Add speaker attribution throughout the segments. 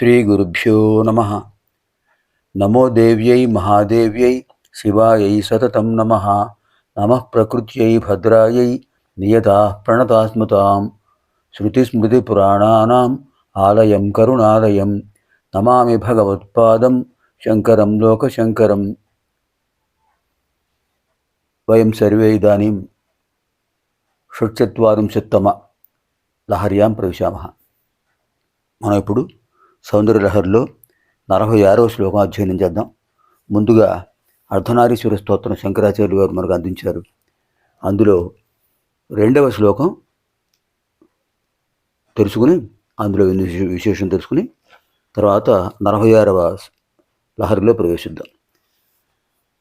Speaker 1: శ్రీగురుభ్యో నమ నమో దేవ్యై మహాదేవ్యై శివాయై సతతం నమ నమ ప్రకృత్యై భద్రాయై నియతా ప్రణతాస్మతాం శృతిస్మృతిపురాణానాం ఆలయం కరుణాలయం నమామి భగవత్పాదం శంకరం లోకశంకరం వయం సర్వే ఇదానీం షట్చత్వారింశత్తమ లహర్యాం ప్రవిశామ మనం ఇప్పుడు సౌందర్యలహరిలో నలభై ఆరవ శ్లోకం అధ్యయనం చేద్దాం. ముందుగా అర్ధనారీశ్వర స్తోత్రం శంకరాచార్యులు గారు మనకు అందించారు. అందులో రెండవ శ్లోకం తెలుసుకుని అందులో విశేషం తెలుసుకుని తర్వాత నలభై ఆరవ లహరిలో ప్రవేశిద్దాం.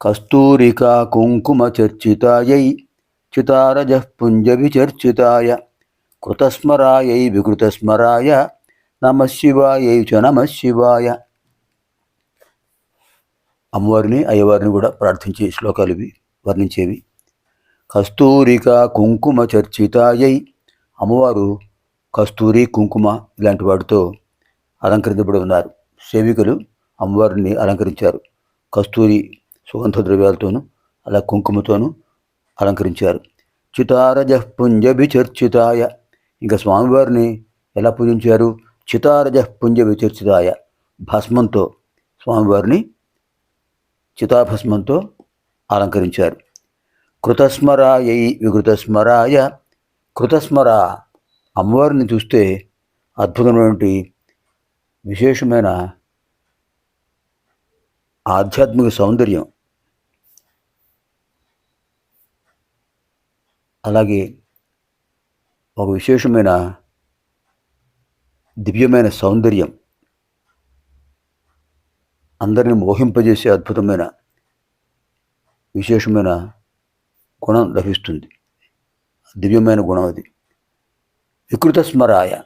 Speaker 1: కస్తూరికా కుంకుమ చర్చితాయై చితారజ పుంజ విచర్చితాయ కృతస్మరాయై వికృతస్మరాయ నమ శివాయ నమ శివాయ. అమ్మవారిని అయ్యవారిని కూడా ప్రార్థించే శ్లోకాలు ఇవి వర్ణించేవి. కస్తూరిక కుంకుమ చర్చితాయై. అమ్మవారు కస్తూరి కుంకుమ ఇలాంటి వాటితో అలంకరించబడి ఉన్నారు. సేవికలు అమ్మవారిని అలంకరించారు. కస్తూరి సుగంధ ద్రవ్యాలతోనూ అలా కుంకుమతోనూ అలంకరించారు. చితారజ పుంజభి చర్చితాయ ఇంకా స్వామివారిని ఎలా పూజించారు? చితారజ పుంజ విచర్చితాయ భస్మంతో స్వామివారిని చితాభస్మంతో అలంకరించారు. కృతస్మరాయై వికృతస్మరాయ కృతస్మర అమ్మవారిని చూస్తే అద్భుతమైనటువంటి విశేషమైన ఆధ్యాత్మిక సౌందర్యం. అలాగే ఒక విశేషమైన దివ్యమైన సౌందర్యం అందరిని మోహింపజేసే అద్భుతమైన విశేషమైన గుణం లభిస్తుంది. దివ్యమైన గుణం అది. వికృత స్మరాయ.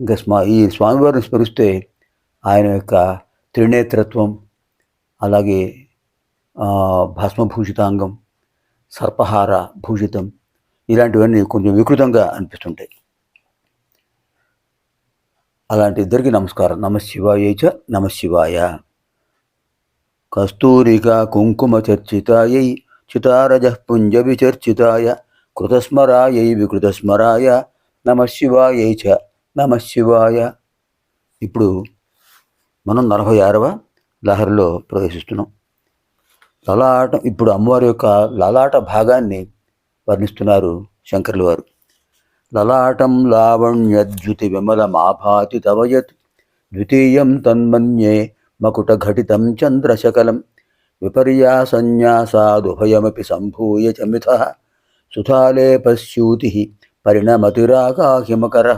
Speaker 1: ఇంకా స్మ ఈ స్వామివారిని స్మరిస్తే ఆయన యొక్క త్రినేత్రత్వం అలాగే భస్మభూషితాంగం సర్పహార భూషితం ఇలాంటివన్నీ కొంచెం వికృతంగా అనిపిస్తుంటాయి. అలాంటి ఇద్దరికి నమస్కారం. నమ శివాయ చ నమ శివాయ. కస్తూరిక కుంకుమ చర్చితాయై చితారజ పుంజ విచర్చితాయ కృతస్మరాయై వికృతస్మరాయ నమ శివాయ చ నమ శివాయ. ఇప్పుడు మనం నలభై ఆరవ లహరిలో ప్రవేశిస్తున్నాం. లలాట ఇప్పుడు అమ్మవారి యొక్క లలాట భాగాన్ని వర్ణిస్తున్నారు శంకర్లు వారు. లలాటం లావణ్యద్యుతి విమలమాభాతి తవయత్ ద్వితీయం తన్మన్యే మకుటఘటితం చంద్రశకలం విపర్యాసన్యాసాదుభయమపి సంభూయ చ మిథ సుధాలే పశ్యూతి పరిణమతిరాకాహిమకర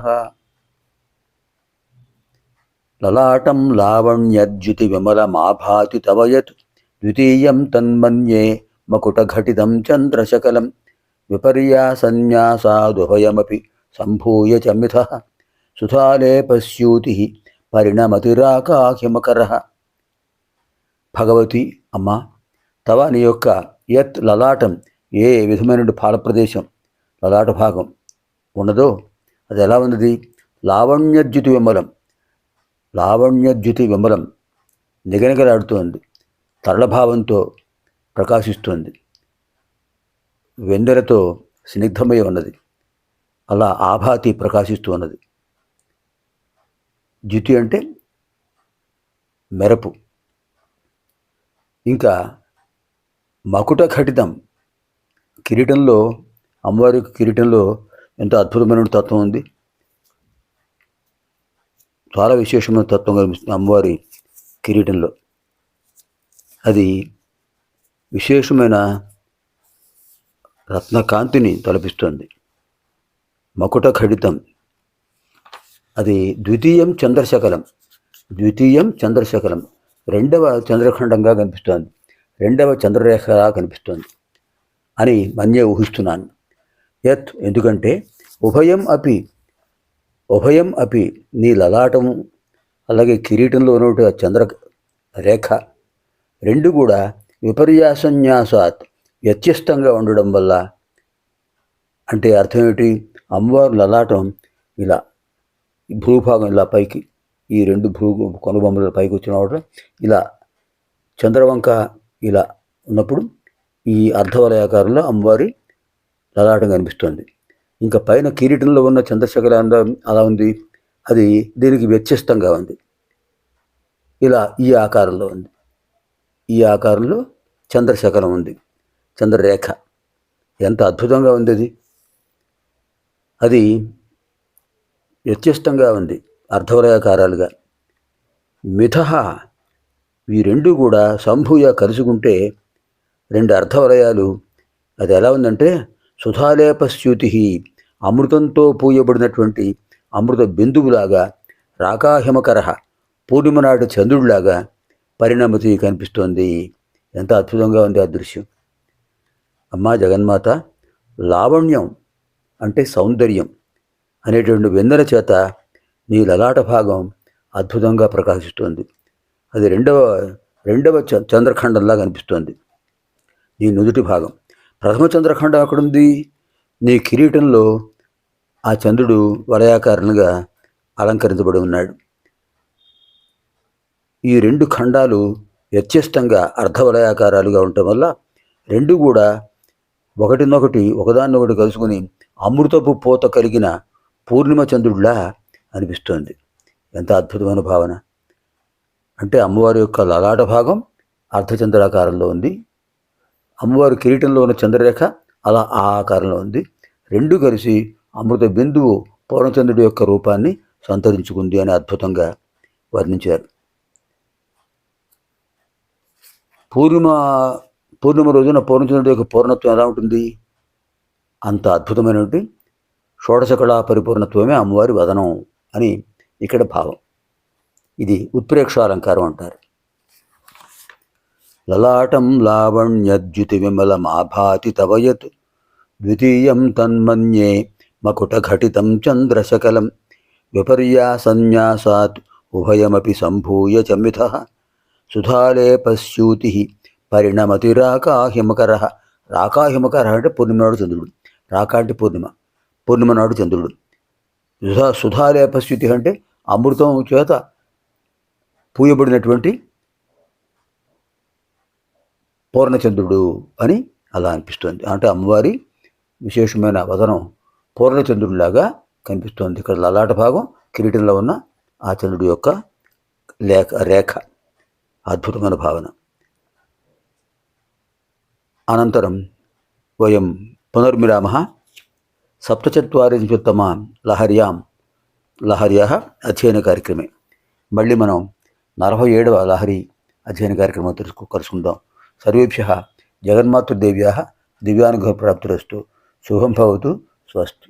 Speaker 1: లలాటం లావణ్యద్యుతి విమలమాభాతి తవయత్ ద్వితీయం తన్మన్యే మకుటఘటితం చంద్రశకలం విపర్యాసన్యాసాదుభయమపి సంభూయ చ మిథ. సుధాలేపస్యూతి పరిణమతిరాకాఖ్యమకర భగవతి అమ్మ తవ నీ యొక్క యత్ లలాటం ఏ విధమైన ఫలప్రదేశం లలాట భాగం ఉన్నదో అది ఎలా ఉన్నది? లావణ్యద్యుతి విమలం. లావణ్యద్యుతి విమలం నిగనిగలాడుతోంది. తరళభావంతో ప్రకాశిస్తోంది. వెందెలతో స్నిగ్ధమై ఉన్నది. అలా ఆభాతి ప్రకాశిస్తూ ఉన్నది. జ్యుతి అంటే మెరపు. ఇంకా మకుట ఘటితం కిరీటంలో అమ్మవారి కిరీటంలో ఎంతో అద్భుతమైన తత్వం ఉంది. చాలా విశేషమైన తత్వం కనిపిస్తుంది అమ్మవారి కిరీటంలో. అది విశేషమైన రత్నకాంతిని తలపిస్తుంది. మకుట ఖడితం. అది ద్వితీయం చంద్రశకలం. ద్వితీయం చంద్రశకలం. రెండవ చంద్రఖండంగా కనిపిస్తోంది. రెండవ చంద్రరేఖగా కనిపిస్తోంది అని మన్య ఊహిస్తున్నాను. యత్ ఎందుకంటే ఉభయం అపి ఉభయం అపి నీ లలాటము అలాగే కిరీటంలో ఉన్నటువంటి చంద్ర రేఖ రెండు కూడా విపర్యాసన్యాసాత్. వ్యత్యస్తంగా ఉండడం వల్ల అంటే అర్థం ఏమిటి? అమ్మవారు లలాటం ఇలా భూభాగం ఇలా పైకి ఈ రెండు భూ కొనుబొమ్మల పైకి వచ్చిన ఇలా చంద్రవంక ఇలా ఉన్నప్పుడు ఈ అర్ధవలయాకారంలో అమ్మవారి లలాటం కనిపిస్తుంది. ఇంకా పైన కిరీటంలో ఉన్న చంద్రశేఖర అలా ఉంది. అది దీనికి వ్యత్యస్తంగా ఉంది. ఇలా ఈ ఆకారంలో ఉంది. ఈ ఆకారంలో చంద్రశేఖరం ఉంది. చంద్రరేఖ. ఎంత అద్భుతంగా ఉంది అది. అది వ్యత్యస్తంగా ఉంది అర్ధవలయాకారాలుగా మిథహ ఈ రెండు కూడా సంభూయ కలుసుకుంటే రెండు అర్ధవలయాలు అది ఎలా ఉందంటే సుధాలేపస్యూతి అమృతంతో పూయబడినటువంటి అమృత బిందువులాగా రాకాహిమకర పూర్ణిమనాటి చంద్రుడిలాగా పరిణమతి కనిపిస్తోంది. ఎంత అద్భుతంగా ఉంది ఆ దృశ్యం. అమ్మా జగన్మాత లావణ్యం అంటే సౌందర్యం అనేటువంటి వెన్నెల చేత నీ లలాట భాగం అద్భుతంగా ప్రకాశిస్తోంది. అది రెండవ రెండవ చంద్రఖండంలా కనిపిస్తోంది. నీ నుదుటి భాగం. ప్రథమ చంద్రఖండం అక్కడుంది నీ కిరీటంలో ఆ చంద్రుడు వలయాకారణంగా అలంకరించబడి ఉన్నాడు. ఈ రెండు ఖండాలు వ్యత్యస్తంగా అర్ధవలయాకారాలుగా ఉండటం వల్ల రెండు కూడా ఒకటినొకటి ఒకదాన్నొకటి కలుసుకుని అమృతపు పోత కలిగిన పూర్ణిమ చంద్రుడిలా అనిపిస్తోంది. ఎంత అద్భుతమైన భావన. అంటే అమ్మవారి యొక్క లలాట భాగం అర్ధచంద్రాకారంలో ఉంది. అమ్మవారి కిరీటంలో ఉన్న చంద్రరేఖ అలా ఆ ఆకారంలో ఉంది. రెండు కలిసి అమృత బిందువు పూర్ణచంద్రుడి యొక్క రూపాన్ని సంతరించుకుంది అని అద్భుతంగా వర్ణించారు. పూర్ణిమ పూర్ణిమ రోజున పూర్ణచంద్రుడి యొక్క పూర్ణత్వం ఎలా ఉంటుంది? అంత అద్భుతమైనటువంటి షోడశకళా పరిపూర్ణత్వమే అమ్మవారి వదనం అని ఇక్కడ భావం. ఇది ఉత్ప్రేక్షాలంకారం అంటారు. లలాటం లావణ్యద్యుతి విమలమాభాతి తవయత్ ద్వితీయం తన్మన్యే మకుటఘటితం చంద్రశకలం విపర్యాసన్యాసాత్ ఉభయమపి సంభూయ చమిథ మిథ సుధాలేపస్యూతి పరిణమతి రాకాహిమకర రాకాహిమకర అంటే పూర్ణిమ నాడు చంద్రుడు. రాక అంటే పూర్ణిమ. పూర్ణిమ నాడు చంద్రుడు. సుధా సుధాలేపస్థితి అంటే అమృతం చేత పూయబడినటువంటి పూర్ణచంద్రుడు అని అలా అనిపిస్తుంది. అంటే అమ్మవారి విశేషమైన వదనం పూర్ణచంద్రుడిలాగా కనిపిస్తోంది. ఇక్కడ లలాట భాగం కిరీటంలో ఉన్న ఆ చంద్రుడి యొక్క లేఖ రేఖ. అద్భుతమైన భావన. అనంతరం వయం పునర్మిరామ సప్తచత్వరింశోత్తమ లహర్యాం లహర్యా అధ్యయన కార్యక్రమే. మళ్ళీ మనం నలభై ఏడవ లహరి అధ్యయన కార్యక్రమం తెలుసుకో కలుసుకుందాం. సర్వేభ్య జగన్మాతృదేవ్యా దివ్యానుగ్రహ ప్రాప్తిరస్తు శుభం భవతు స్వస్తి.